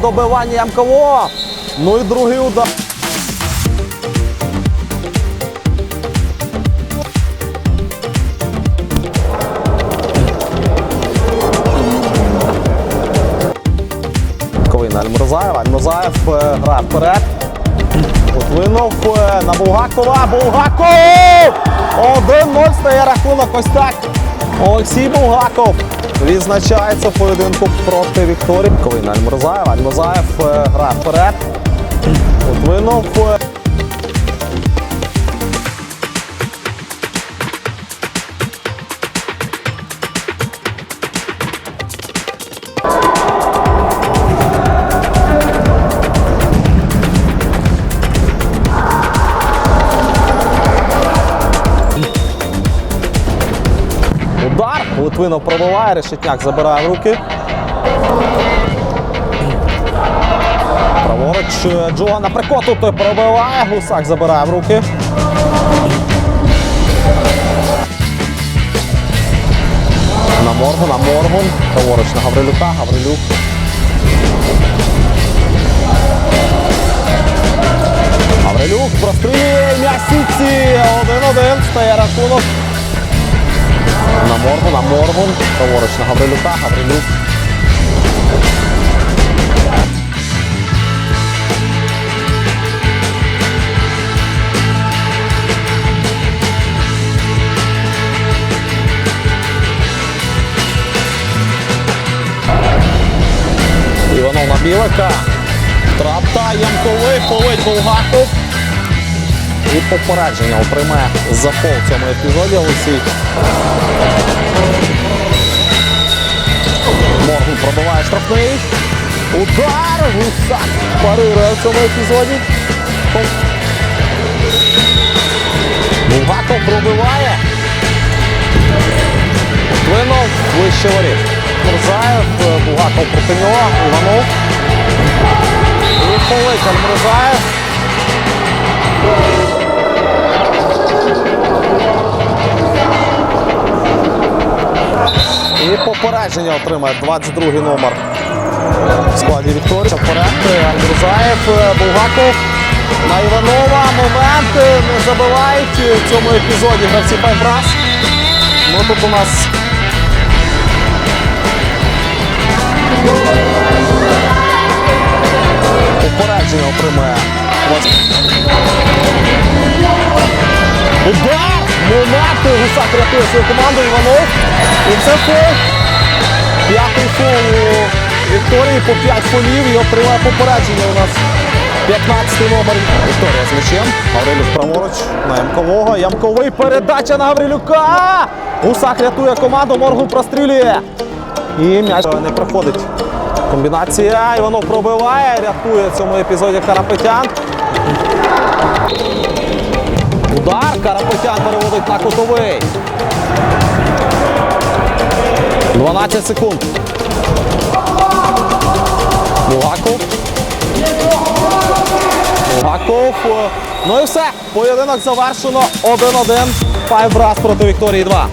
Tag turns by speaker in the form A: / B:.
A: добивання МКО. Ну і другий удар. Ковин Альмурзаєв. Альмурзаєв е, грає вперед. Утвинув е, на Булгакова. Булгаков! 1-0 стає рахунок ось так. Олексій Булгаков відзначається поєдинку проти Вікторії. Колина Альмурзаєв. Альмурзаєв е, грає вперед. Утвинув. Литвинов пробиває, Решетняк забирає в руки. Праворуч е, Джуга на прикоту, той пробиває, Гусак забирає в руки. На Моргун, на Моргун. Праворуч на Гаврилюка, Гаврилюк. Гаврилюк прострілює м'яч сітці. 1-1 стає рахунок. Моргун, на Моргун. Праворуч на Гаврилюка, Гаврилюк. Іванов на Білика. Трапта, Ямковий, полить Булгаков. І попередження отримає за пол в цьому епізоді Олексій. Моргун пробиває штрафний. Удар! Гусак парирує в цьому епізоді. Булгаков пробиває. Твинов вище воріт. Мурзаєв, Булгаков проти нього, Іванов. І Полик Мурзаєв. Попередження отримає 22 номер в складі Вікторії. Вперед Альбрузаєв, Булгаков на Іванова. Момент не забивають в цьому епізоді гравці Пайбрас. Ну тут у нас попередження отримає. Удар! Момент! Гусак рятує свою команду Іванов. І це фол. П'ятий фол у Вікторії по 5 фолів і отримає попередження у нас. 15-й номер. Вікторія з м'ячем. Гаврилюк праворуч на Ямкового. Ямковий передача на Гаврилюка. Гусак рятує команду, Моргун прострілює. І м'яч не проходить. Комбінація. Іванов пробиває, рятує в цьому епізоді Карапетян. Удар Карапетян переводить на кутовий. 12 секунд. Булгаков. Булгаков. Ну і все. Поєдинок завершено 1-1. Файбрас проти Вікторії 2.